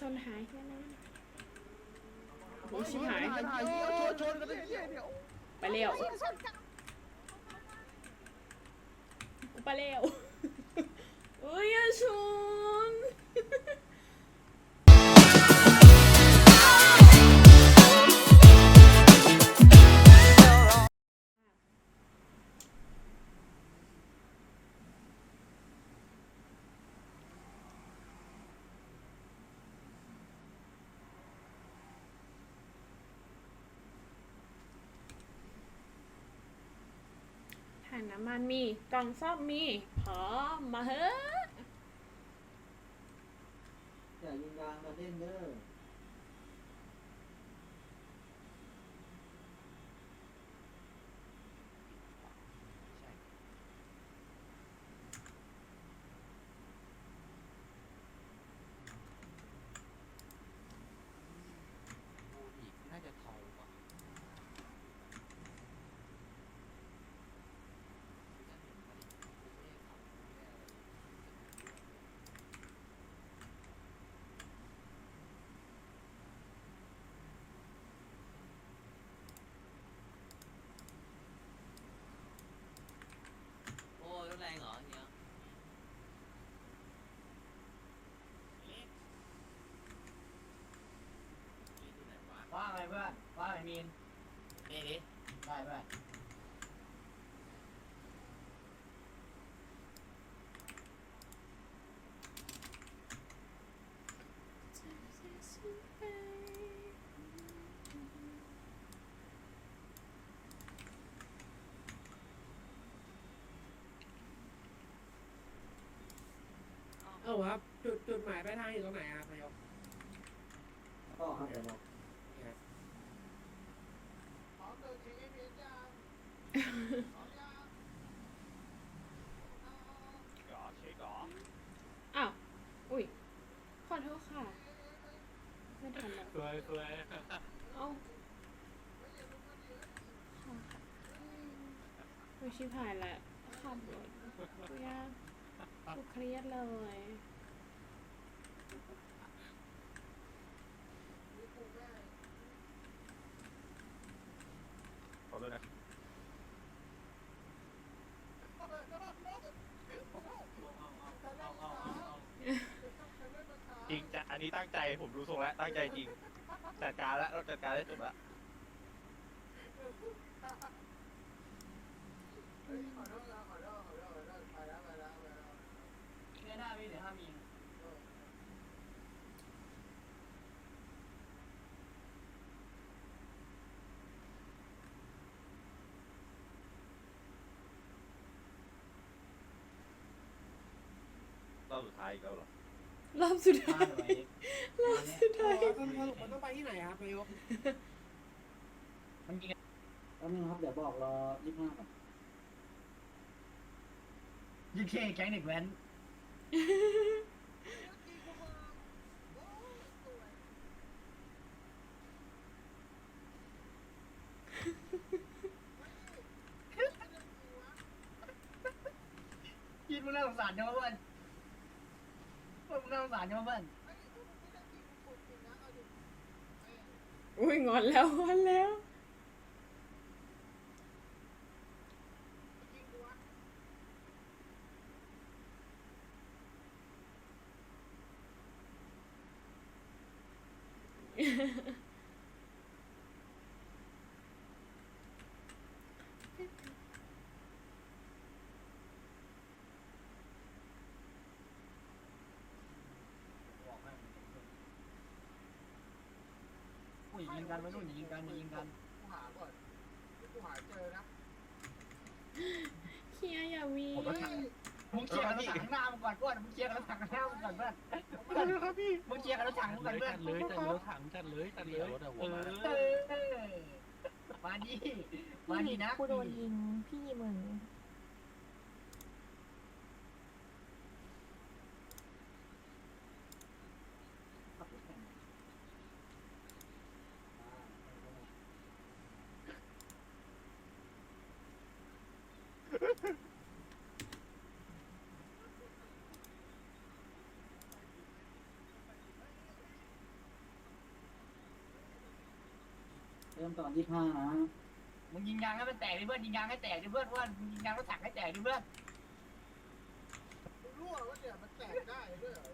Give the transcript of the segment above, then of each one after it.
ชนหายแค่นั้นโอ้ยชิบหายชนชนกันเลยเหี้ยเดี๋ยวไปเร็วกูไปเร็วำมันมี กล่องซ่อมมีพร้อมมาเฮ้ออย่ายิงยางมาเล่นเด้อ น่าจะเทาว่ะ โอ้ยรถแรงเหรอเฮีย ว่าไงเพื่อนว่าไงมีน นี่ดิ ได้เพื่อนเอาครับ จุดจุดหมายปลายทางอยู่ตรงไหนครับนายก ก็ครับเดี๋ยวบอก อ้าว อุ้ย ขอโทษค่ะ ไม่ทันแล้ วยสวยเอ้าไม่ชิบหายแล้วขับรถกูยากกูเครียดเลย ขอโทษนะจริงจะอั นี้ตั้งใจผมรู้ทรงแล้วตั้งใจจริงจัดการแล้วเราจัดการได้จบแล้วเงินหน้ามีเดี๋ยวห้ามีรอบสุดท้ายอีกแล้วเหรอ รอบสุดมาท้ายหน่อยรอบสุดอ๋ท้ายอสรุปมันต้องไปที่ไหนครับนายกมันยิงแป๊บนึงครับเดี๋ยวบอกรอยี่ห้าก่อนยิงเคแก๊งเด็กแว้นยิงมึงน่าสงสารจังวะเพื่อนเพื่อนมึง น่าสงสารจังวะเพื่อนอุ้ยงอนแล้วงอนแล้ว อุ้ยยิงกันไว้นู่นยิงกันยิงกันเฮียอย่าวีผมก็ถาม มึงเคลียร์กับรถถังข้างหน้ามึงก่อนเพื่อนมึงเคลียร์กับรถถังข้างหน้ามึงก่อนเพื่อนครับพี่มึงเคลียร์กับรถถังมึงก่อนเพื่อนเลยจัดเลยถังจัดเลยจัดเลยเออเออมาดิมาดินะ กูโดนยิงพี่มึง เริ่มตอนยี่ห้านะมึงยิงยางให้มันแตกดิเพื่อนยิงยางให้แตกดิเพื่อนว่ามึงยิงยางรถถังให้แตกดิเพื่อนรั่วว่าเนี่ยมันแตกได้ด้วยเหรอ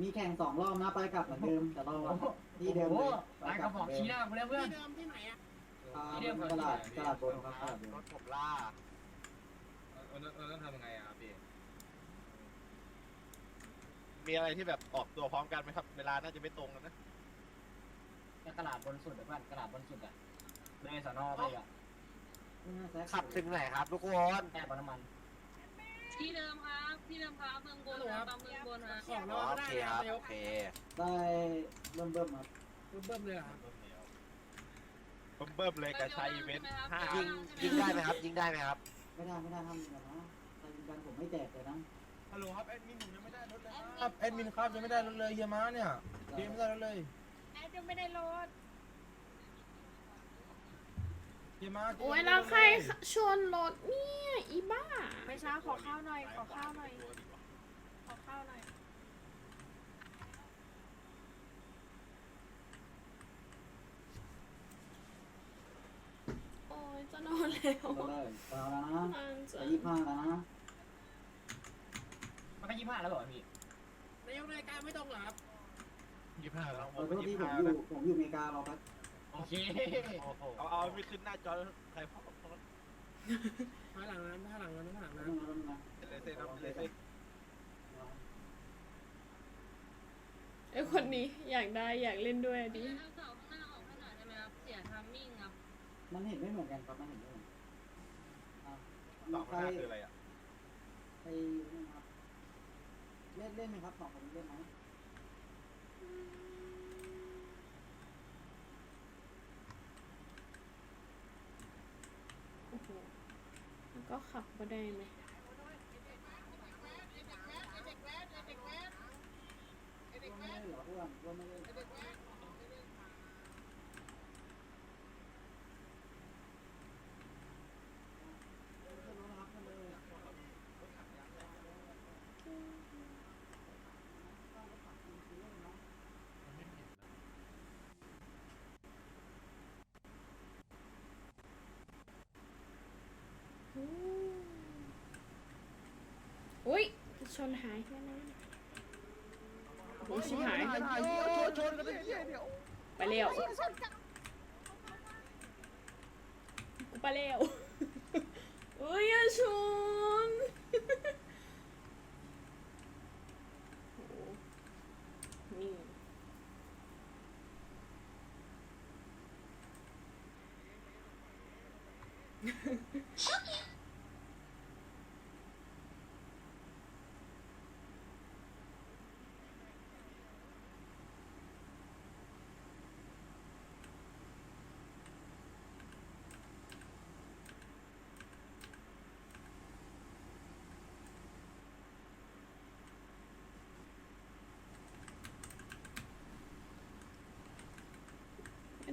มีแข่งสองรอบนะไปกลับเหมือนเดิมแต่รอบที่เดิมโอ้เลยโหกระบอกชี้หน้ากูแล้วเพื่อน ที่เดิมที่ไหนอะ อ่าตลาดตลาดบนครับตลาดบนรถผมล่าเราเราต้องทำยังไงอะพี่ มีอะไรที่แบบออกตัวพร้อมกันไหมครับ เวลาน่าจะไม่ตรงกันนะกระดาษบนสุดอะเพื่อนกระดาษบนสุดอะเลยสอนอไปอะขับถึงไหนครับทุกคนแค่ปั๊มน้ำมันที่เดิมครับที่เดิมครับเมืองบนครับเมืองบนครับของเราก็ได้นะครับนายกได้เริ่มเบิ่มครับเบิ่มๆเลยเหรอครับเบิ่ มเบิ่มเลยกับชายอีเวนต์ห้ายิงยิงได้ไหมครับ ยิงได้ไหมครับ ไม่ได้ไม่ได้ห้ามยิงกันนะใครยิงกันผมไม่แจกเลยนะฮัลโหลครับแอดมินผมยังไม่ได้รถเลยครับแอดมินครับยังไม่ได้รถเลยเฮียม้าเนี่ยเฮียไม่ได้รถเลยแอดยังไม่ได้รถเฮียม้าโอ้ยแล้วใครชนรถเนี่ยอีบ้าไม่ช้าขอข้าวหน่อยขอข้าวหน่อยขอข้าวหน่อย โอ้ย จะนอนแล้วเราเลยเอาแล้วนะนานจัจะงยี่ห้าแล้วนะมันก็ยี่ห้าแล้วเหรอพี่นายกรายการไม่ตรงเหรอครับยี่ห้าแล้วขอโทษที่ผมอยู่ผมอยู่อเมริกาเราครับโอเคเอาเอาไม่ขึ้นหน้าจอใครพ่อถอยหลังนั้นถอยหลังนั้นถอยหลังแป๊บนั้นนึงนะแป๊บนึงนะเลยเซ่ครับเลยเซ่ไอคนนี้อยากได้อยากเล่นด้วยอะดิเเอาเสา มันเห็นไม่เหมือนกันครับมันเห็นไม่เหมือนกันอะสองใครห้าคืออะไรอะใครนี่ครับเล่นเล่นไหมครับสองคนนี้เล่นไหมโอ้โหแล้วก็ขับก็ได้ไหมร่วมไม่เล่นเหรออ้วนร่วมไม่เล่น อุ้ยชนหายแค่นั้นโอ้ยชิบหายชนกันเลยเดี๋ยวไปเร็ว กูไปเร็วเอ้ยอย่าชนโอ้นี่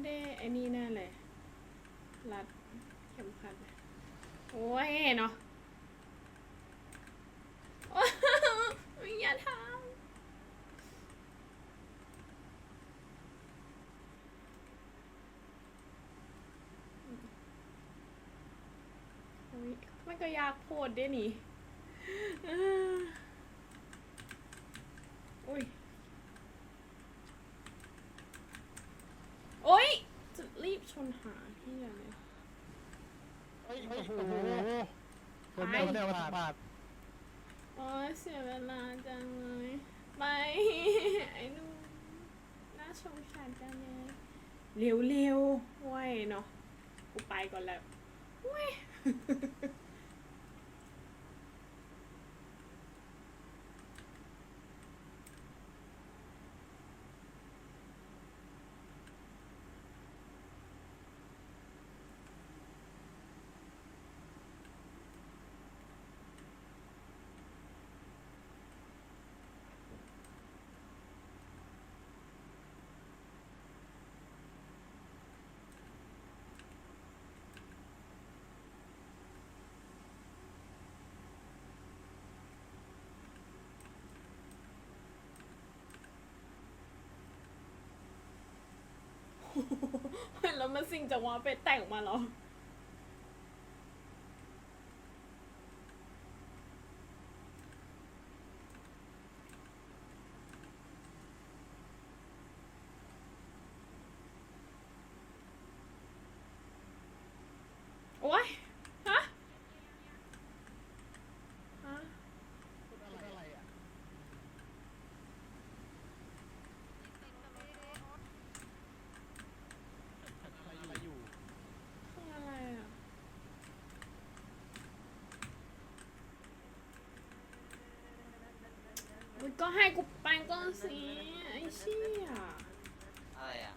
ได้ไอ้นี่แน่เลย รัดเข็มขัดนโอ้ยเนาะโอ้ยอย่าทำโอ้ยมันก็อยากโพดเด้นี่เอ้ออุ้ย โอ๊ย จะ รีบชนหาที่อะไรโอ้โหคนเดียวเดียวมาบาทโอ๊ยเสียเวลาจังเลยไปไอ้หนูน่าสงสารจังเลยเร็วเร็วๆเว้ยเนาะกูไปก่อนแล้วเว้ย แล้วมันสิ่งจังหวะไปแต่งมาหรอ โอ๊ย ฮะ ฮะ คืออะไรอะ มัน ก็ให้กูไปก่อนสิไอ้เชี่ยอะไรอะ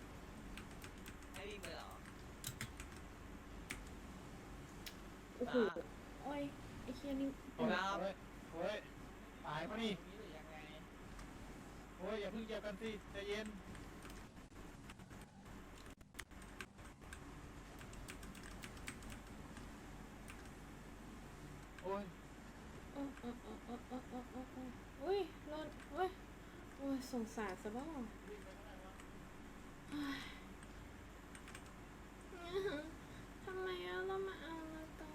ให้วิ่งไปเหรอโอ้โหโอ้ยไอ้เชี่ยนี่โอ้ยโอ้ยตายปะนี่โอ้ยอย่าเพิ่งเจ็บกันสิใจเย็น อุ้ยรนอุ้ยโอ้ยสงสารซะบ้างทำไมเรามาเอาเราต้อง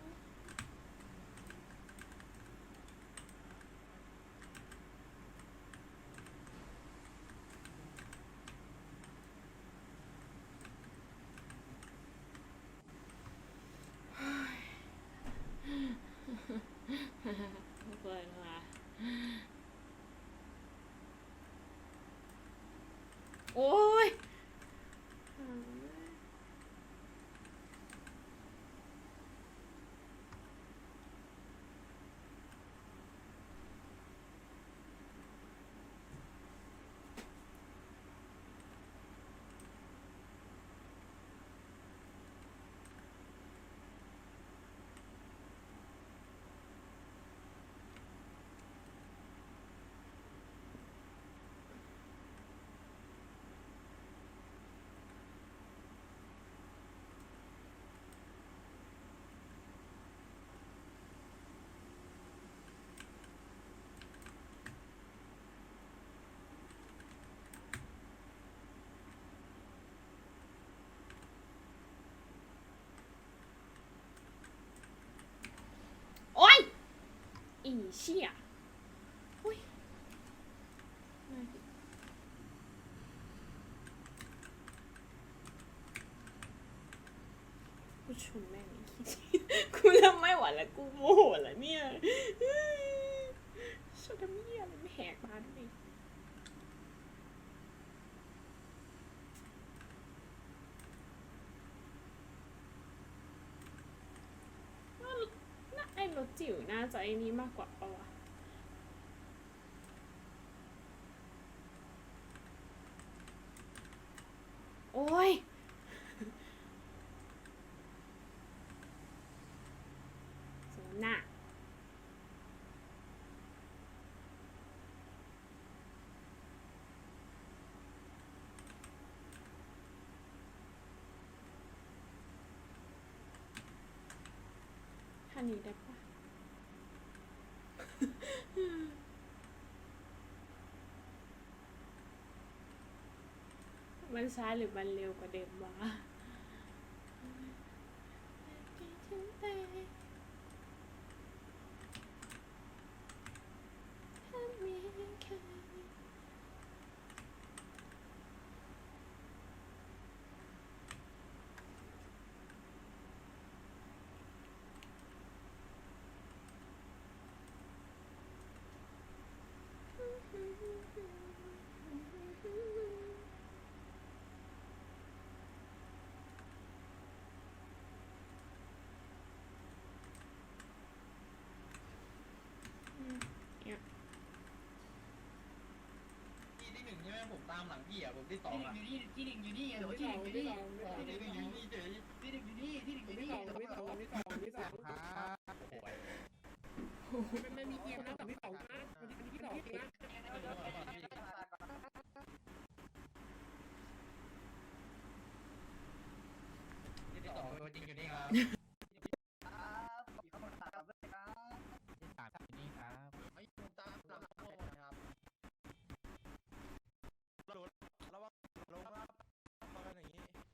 ฮ่าฮ่า ชี่ยอุ้ยกูชนแม่งอีกทีกูเริ่มไม่ไหวแล้วกูโมโหแล้วเนี่ยชนทำเหี้ยอะไรไม่แหกมาด้วยว่าน่าไอ้รถ จิ๋วน่าจะไอ้นี้มากกว่าปะวะโอ้ยสมน่ะท่านี้ได้ปะ มันช้าหรือมันเร็วกว่าเดิมวะอืมเนี่ย ที่ที่หนึ่งใช่ไหมผมตามหลังพี่อะผมที่สองที่หนึ่อะงอยู่นี่ที่หนึ่งอยู่นี่เดี๋ยวที่ที่สหอนึ่งงอยู่ที่นี่สองที่สองที่หนึ่งอยู่นี่เฉยที่หนึ่งอยู่นี่ที่หนึ่งอยู่ที่นี่สองที่สองที่สองที่สองครับมันไม่มีเกมนะสองที่สองนะวันนี้ที่สองจริงนะที่สองตัวจริงอยู่นี่ครับครับ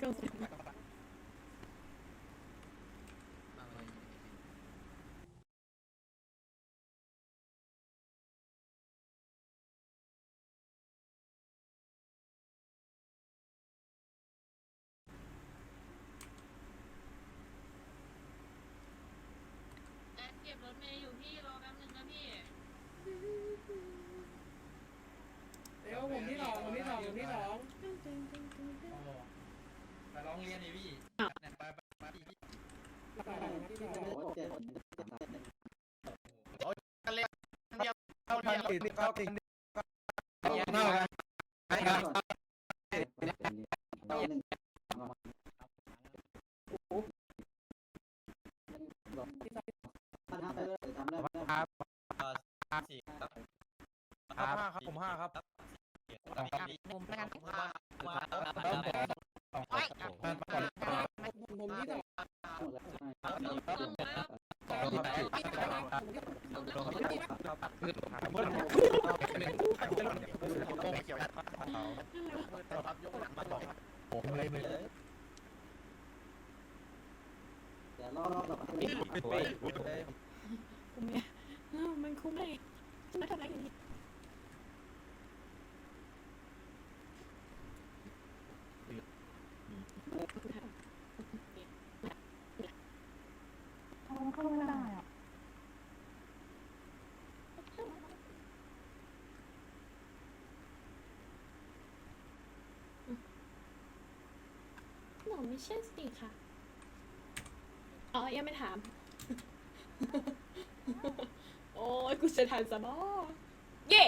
ก็สิแอดเก็บรถเมย์อยู่พี่รอแป๊บนึงนะพี่ เดี๋ยวผมที่สองผมที่สองผมที่สองไป ร้องเรียนดิพี่ไปไปไปพี่สองที่สองเจ็ดเจ็ดเข้าทันติดเข้าติดหน้ากันไปกันหนึ่งทำได้ทำได้ครับสี่ครับห้าครับผมห้าครับผมแล้วกันผมว่า ผมที่สอง ผม เลยเลยเดี๋ยวรอรอบต่อไป คุ้มไหมอ้าวมันคุ้มเลยมาทำอะไรกันเนี่ย เขาเข้าไม่ได้อะ หนูไม่ใช่สิค่ะ อ๋อ ยังไม่ถาม โอ้ยกูจะทันสมอเย่